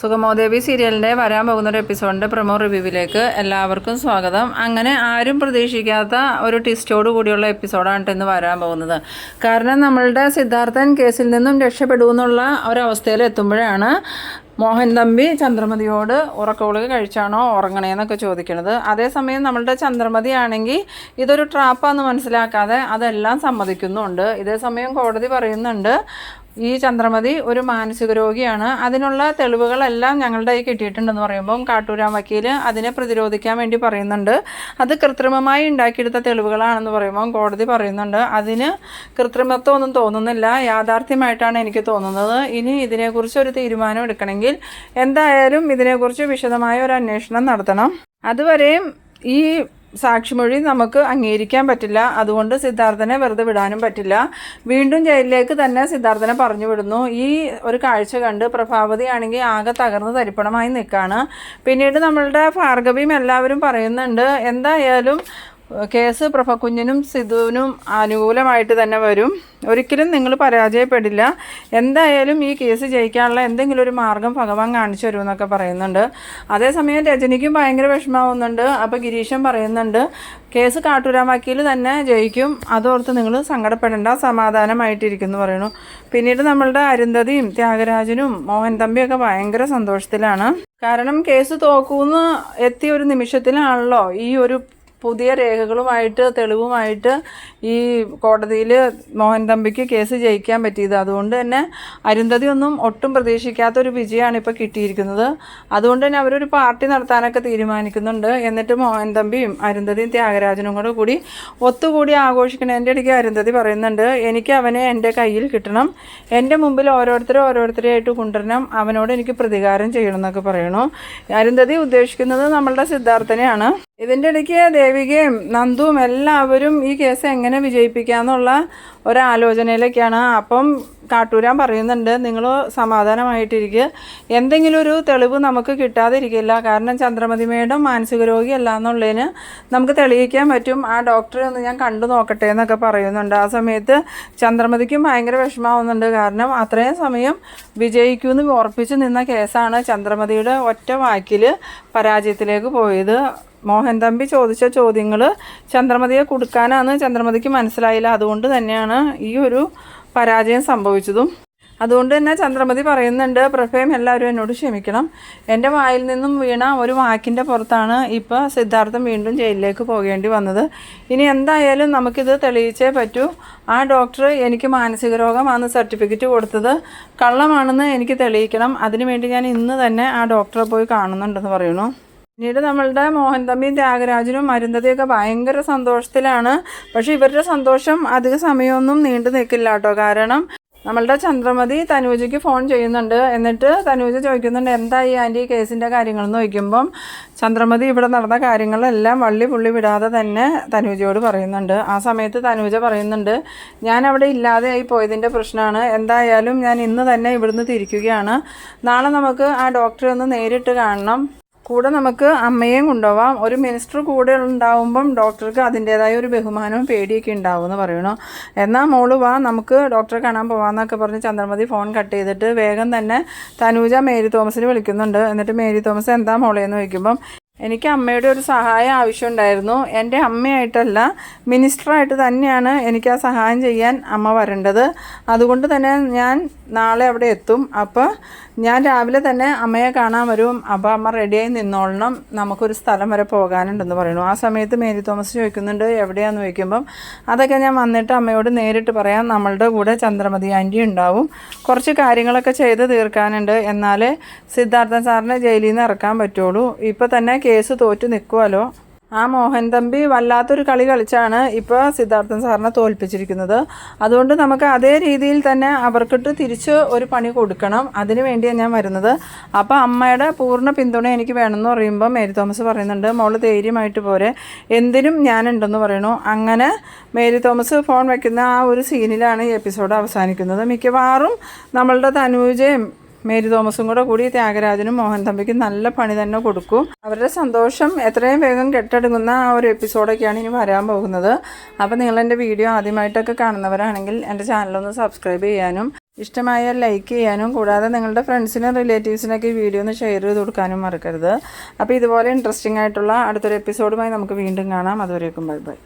സുഗമോദേവി സീരിയലിന്റെ വരാൻ പോകുന്ന ഒരു എപ്പിസോഡിന്റെ പ്രൊമോ റിവ്യൂവിലേക്ക്. എല്ലാവർക്കും സ്വാഗതം. അങ്ങനെ ആരും പ്രതീക്ഷിക്കാത്ത ഒരു ട്വിസ്റ്റോട് കൂടിയുള്ള എപ്പിസോഡാണ് ഇന്ന് വരാൻ പോകുന്നത്. കാരണം നമ്മളുടെ സിദ്ധാർത്ഥൻ കേസിൽ നിന്നും രക്ഷപ്പെടുമെന്നുള്ള ഒരവസ്ഥയിൽ എത്തുമ്പോഴാണ് മോഹൻ തമ്പി ചന്ദ്രമതിയോട് ഉറക്കഗുളിക കഴിച്ചാണോ ഉറങ്ങണേന്നൊക്കെ ചോദിക്കണത്. അതേസമയം നമ്മളുടെ ചന്ദ്രമതി ആണെങ്കിൽ ഇതൊരു ട്രാപ്പാന്ന് മനസ്സിലാക്കാതെ അതെല്ലാം സമ്മതിക്കുന്നുണ്ട്. ഇതേസമയം കോടതി പറയുന്നുണ്ട് ഈ ചന്ദ്രമതി ഒരു മാനസിക രോഗിയാണ്. അതിനുള്ള തെളിവുകളെല്ലാം ഞങ്ങളുടെ കയ്യിൽ കിട്ടിയിട്ടുണ്ടെന്ന് പറയുമ്പം കാട്ടൂരാൻ വക്കീൽ അതിനെ പ്രതിരോധിക്കാൻ വേണ്ടി പറയുന്നുണ്ട്. അത് കൃത്രിമമായി ഉണ്ടാക്കിയെടുത്ത തെളിവുകളാണെന്ന് പറയുമ്പം കോടതി പറയുന്നുണ്ട്. അതിന് കൃത്രിമത്വം ഒന്നും തോന്നുന്നില്ല. യാഥാർത്ഥ്യമായിട്ടാണ് എനിക്ക് തോന്നുന്നത്. ഇനി ഇതിനെക്കുറിച്ച് ഒരു തീരുമാനം എടുക്കണമെങ്കിൽ എന്തായാലും ഇതിനെക്കുറിച്ച് വിശദമായ ഒരു അന്വേഷണം നടത്തണം. അതുവരെയും ഈ സാക്ഷിമൊഴി നമുക്ക് അംഗീകരിക്കാൻ പറ്റില്ല. അതുകൊണ്ട് സിദ്ധാർത്ഥനെ വെറുതെ വിടാനും പറ്റില്ല. വീണ്ടും ജയിലിലേക്ക് തന്നെ സിദ്ധാർത്ഥനെ പറഞ്ഞു വിടുന്നു. ഈ ഒരു കാഴ്ച കണ്ട് പ്രഭാവതി ആണെങ്കിൽ ആകെ തകർന്ന് തരിപ്പണമായി നിൽക്കുകയാണ് പിന്നീട് നമ്മളുടെ ഭാർഗവിയും എല്ലാവരും പറയുന്നുണ്ട് എന്തായാലും കേസ് പ്രഭകുഞ്ഞിനും സിധുവിനും അനുകൂലമായിട്ട് തന്നെ വരും. ഒരിക്കലും നിങ്ങൾ പരാജയപ്പെടില്ല. എന്തായാലും ഈ കേസ് ജയിക്കാനുള്ള എന്തെങ്കിലും ഒരു മാർഗം ഭഗവാൻ കാണിച്ചു തരുമെന്നൊക്കെ പറയുന്നുണ്ട്. അതേസമയം രജനിക്കും ഭയങ്കര വിഷമാവുന്നുണ്ട് അപ്പോൾ ഗിരീഷൻ പറയുന്നുണ്ട് കേസ് കാട്ടൂരാൻ തന്നെ ജയിക്കും. അതോർത്ത് നിങ്ങൾ സങ്കടപ്പെടേണ്ട സമാധാനമായിട്ടിരിക്കുന്നു പറയുന്നു. പിന്നീട് നമ്മളുടെ അരുന്ധതിയും ത്യാഗരാജനും മോഹൻ തമ്പിയൊക്കെ ഭയങ്കര സന്തോഷത്തിലാണ്. കാരണം കേസ് തോക്കൂന്ന് എത്തിയ ഒരു നിമിഷത്തിലാണല്ലോ ഈ ഒരു പുതിയ രേഖകളുമായിട്ട് തെളിവുമായിട്ട് ഈ കോടതിയിൽ മോഹൻ തമ്പിക്ക് കേസ് ജയിക്കാൻ പറ്റിയത്. അതുകൊണ്ട് തന്നെ അരുന്ധതി ഒന്നും ഒട്ടും പ്രതീക്ഷിക്കാത്ത ഒരു വിജയമാണ് ഇപ്പോൾ കിട്ടിയിരിക്കുന്നത്. അതുകൊണ്ട് തന്നെ അവരൊരു പാർട്ടി നടത്താനൊക്കെ തീരുമാനിക്കുന്നുണ്ട്. എന്നിട്ട് മോഹൻ തമ്പിയും അരുന്ധതിയും ത്യാഗരാജനും കൂടെ കൂടി ഒത്തുകൂടി ആഘോഷിക്കണതിന്റെ ഇടയ്ക്ക് അരുന്ധതി പറയുന്നുണ്ട് എനിക്ക് അവനെ എന്റെ കയ്യിൽ കിട്ടണം. എന്റെ മുമ്പിൽ ഓരോരുത്തരും ഓരോരുത്തരെയായിട്ട് കൊണ്ടുവരണം അവനോട് എനിക്ക് പ്രതികാരം ചെയ്യണം എന്നൊക്കെ പറയണു. അരുന്ധതി ഉദ്ദേശിക്കുന്നത് നമ്മളുടെ സിദ്ധാർത്ഥനെയാണ്. ഇതിന്റെ ഇടയ്ക്ക് ദേവികയും നന്ദുവും എല്ലാവരും ഈ കേസ് എങ്ങനെ വിജയിപ്പിക്കാമെന്നുള്ള ഒരാലോചനയിലൊക്കെയാണ്. അപ്പം കാട്ടൂരാൻ പറയുന്നുണ്ട് നിങ്ങൾ സമാധാനമായിട്ടിരിക്കുക എന്തെങ്കിലും ഒരു തെളിവ് നമുക്ക് കിട്ടാതിരിക്കില്ല. കാരണം ചന്ദ്രമതിമയുടെ മാനസിക രോഗിയല്ല എന്നുള്ളതിന് നമുക്ക് തെളിയിക്കാൻ പറ്റും. ആ ഡോക്ടറെ ഒന്ന് ഞാൻ കണ്ടു നോക്കട്ടെ എന്നൊക്കെ പറയുന്നുണ്ട്. ആ സമയത്ത് ചന്ദ്രമതിക്കും ഭയങ്കര വിഷമാവുന്നുണ്ട് കാരണം അത്രയും സമയം വിജയിക്കുമെന്ന് ഉറപ്പിച്ച് നിന്ന കേസാണ് ചന്ദ്രമതിയുടെ ഒറ്റ വാക്കിൽ പരാജയത്തിലേക്ക് പോയത്. മോഹൻ തമ്പി ചോദിച്ച ചോദ്യങ്ങൾ ചന്ദ്രമതിയെ കൊടുക്കാനാണ് ചന്ദ്രമതിക്ക് മനസ്സിലായില്ല. അതുകൊണ്ട് തന്നെയാണ് ഈ ഒരു പരാജയം സംഭവിച്ചതും. അതുകൊണ്ട് തന്നെ ചന്ദ്രമതി പറയുന്നുണ്ട് പ്രഭയം എല്ലാവരും എന്നോട് ക്ഷമിക്കണം. എന്റെ വായിൽ നിന്നും വീണ ഒരു വാക്കിന്റെ പുറത്താണ് ഇപ്പോൾ സിദ്ധാർത്ഥം വീണ്ടും ജയിലിലേക്ക് പോകേണ്ടി വന്നത്. ഇനി എന്തായാലും നമുക്കിത് തെളിയിച്ചേ പറ്റൂ. ആ ഡോക്ടർ എനിക്ക് മാനസിക രോഗമാണ് സർട്ടിഫിക്കറ്റ് കൊടുത്തത് കള്ളമാണെന്ന് എനിക്ക് തെളിയിക്കണം. അതിനുവേണ്ടി ഞാൻ ഇന്ന് തന്നെ ആ ഡോക്ടറെ പോയി കാണുന്നുണ്ടെന്ന് പറയുന്നു. പിന്നീട് നമ്മളുടെ മോഹൻ തമ്പിയും ത്യാഗരാജനും അരുന്ധതിയൊക്കെ ഭയങ്കര സന്തോഷത്തിലാണ്. പക്ഷെ ഇവരുടെ സന്തോഷം അധിക സമയമൊന്നും നീണ്ടു നിൽക്കില്ല കേട്ടോ. കാരണം നമ്മളുടെ ചന്ദ്രമതി തനൂജയ്ക്ക് ഫോൺ ചെയ്യുന്നുണ്ട്. എന്നിട്ട് തനൂജ ചോദിക്കുന്നുണ്ട് എന്തായി ആന്റി കേസിന്റെ കാര്യങ്ങളെന്ന് ചോദിക്കുമ്പം ചന്ദ്രമതി ഇവിടെ നടന്ന കാര്യങ്ങളെല്ലാം വള്ളി പുള്ളി വിടാതെ തന്നെ തനൂജയോട് പറയുന്നുണ്ട്. ആ സമയത്ത് തനൂജ പറയുന്നുണ്ട് ഞാൻ അവിടെ ഇല്ലാതെ ആയി പോയതിന്റെ പ്രശ്നമാണ് എന്തായാലും ഞാൻ ഇന്ന് തന്നെ ഇവിടുന്ന് തിരിക്കുകയാണ്. നാളെ നമുക്ക് ആ ഡോക്ടറെ ഒന്ന് നേരിട്ട് കാണണം. കൂടെ നമുക്ക് അമ്മയെയും കൊണ്ടുപോവാം. ഒരു മിനിസ്റ്റർ കൂടെ ഉണ്ടാവുമ്പം ഡോക്ടർക്ക് അതിന്റേതായ ഒരു ബഹുമാനവും പേടിയൊക്കെ ഉണ്ടാവും എന്ന് പറയണു. എന്നാൽ മോൾ വാ നമുക്ക് ഡോക്ടറെ കാണാൻ പോവാന്നൊക്കെ പറഞ്ഞ് ചന്ദ്രമതി ഫോൺ കട്ട് ചെയ്തിട്ട് വേഗം തന്നെ തനൂജ മേരി തോമസിന് വിളിക്കുന്നുണ്ട്. എന്നിട്ട് മേരി തോമസ് എന്താ മോളേന്ന് ചോദിക്കുമ്പം എനിക്ക് അമ്മയുടെ ഒരു സഹായം ആവശ്യമുണ്ടായിരുന്നു. എന്റെ അമ്മയായിട്ടല്ല മിനിസ്റ്ററായിട്ട് തന്നെയാണ് എനിക്ക് ആ സഹായം ചെയ്യാൻ അമ്മ വരേണ്ടത്. അതുകൊണ്ട് തന്നെ ഞാൻ നാളെ അവിടെ എത്തും. അപ്പോൾ ഞാൻ രാവിലെ തന്നെ അമ്മയെ കാണാൻ വരും. അപ്പോൾ അമ്മ റെഡിയായി നിന്നോളണം. നമുക്കൊരു സ്ഥലം വരെ പോകാനുണ്ടെന്ന് പറയുന്നു. ആ സമയത്ത് മേരി തോമസ് ചോദിക്കുന്നുണ്ട് എവിടെയാണെന്ന് ചോദിക്കുമ്പം അതൊക്കെ ഞാൻ വന്നിട്ട് അമ്മയോട് നേരിട്ട് പറയാം. നമ്മളുടെ കൂടെ ചന്ദ്രമതി ആന്റി ഉണ്ടാവും. കുറച്ച് കാര്യങ്ങളൊക്കെ ചെയ്ത് തീർക്കാനുണ്ട്. എന്നാൽ സിദ്ധാർത്ഥൻ സാറിനെ ജയിലിൽ നിന്ന് ഇറക്കാൻ പറ്റുള്ളൂ. ഇപ്പോൾ തന്നെ കേസ് തോറ്റു നിൽക്കുമല്ലോ ആ മോഹൻ തമ്പി വല്ലാത്തൊരു കളി കളിച്ചാണ് ഇപ്പോൾ സിദ്ധാർത്ഥൻ സാറിനെ തോൽപ്പിച്ചിരിക്കുന്നത്. അതുകൊണ്ട് നമുക്ക് അതേ രീതിയിൽ തന്നെ അവർക്കിട്ട് തിരിച്ച് ഒരു പണി കൊടുക്കണം. അതിനു വേണ്ടിയാണ് ഞാൻ വരുന്നത്. അപ്പോൾ അമ്മയുടെ പൂർണ പിന്തുണ എനിക്ക് വേണമെന്ന് പറയുമ്പോൾ മേരി തോമസ് പറയുന്നുണ്ട് മോൾ ധൈര്യമായിട്ട് പോരെ. എന്തിനും ഞാനുണ്ടെന്ന് പറയണു. അങ്ങനെ മേരി തോമസ് ഫോൺ വയ്ക്കുന്ന ആ ഒരു സീനിലാണ് ഈ എപ്പിസോഡ് അവസാനിക്കുന്നത്. മിക്കവാറും നമ്മളുടെ തനൂജയും മേരി തോമസും കൂടെ കൂടി ത്യാഗരാജനും മോഹൻ തമ്പിക്കും നല്ല പണി തന്നെ കൊടുക്കും. അവരുടെ സന്തോഷം എത്രയും വേഗം കെട്ടടങ്ങുന്ന ആ ഒരു എപ്പിസോഡൊക്കെയാണ് ഇനി വരാൻ പോകുന്നത്. അപ്പോൾ നിങ്ങൾ എന്റെ വീഡിയോ ആദ്യമായിട്ടൊക്കെ കാണുന്നവരാണെങ്കിൽ എന്റെ ചാനലൊന്ന് സബ്സ്ക്രൈബ് ചെയ്യാനും ഇഷ്ടമായ ലൈക്ക് ചെയ്യാനും കൂടാതെ നിങ്ങളുടെ ഫ്രണ്ട്സിനും റിലേറ്റീവ്സിനൊക്കെ ഈ വീഡിയോ ഒന്ന് ഷെയർ ചെയ്ത് കൊടുക്കാനും മറക്കരുത്. അപ്പോൾ ഇതുപോലെ ഇൻട്രസ്റ്റിംഗ് ആയിട്ടുള്ള അടുത്തൊരു എപ്പിസോഡുമായി നമുക്ക് വീണ്ടും കാണാം. അതുവരേക്കും ബൈ ബൈ.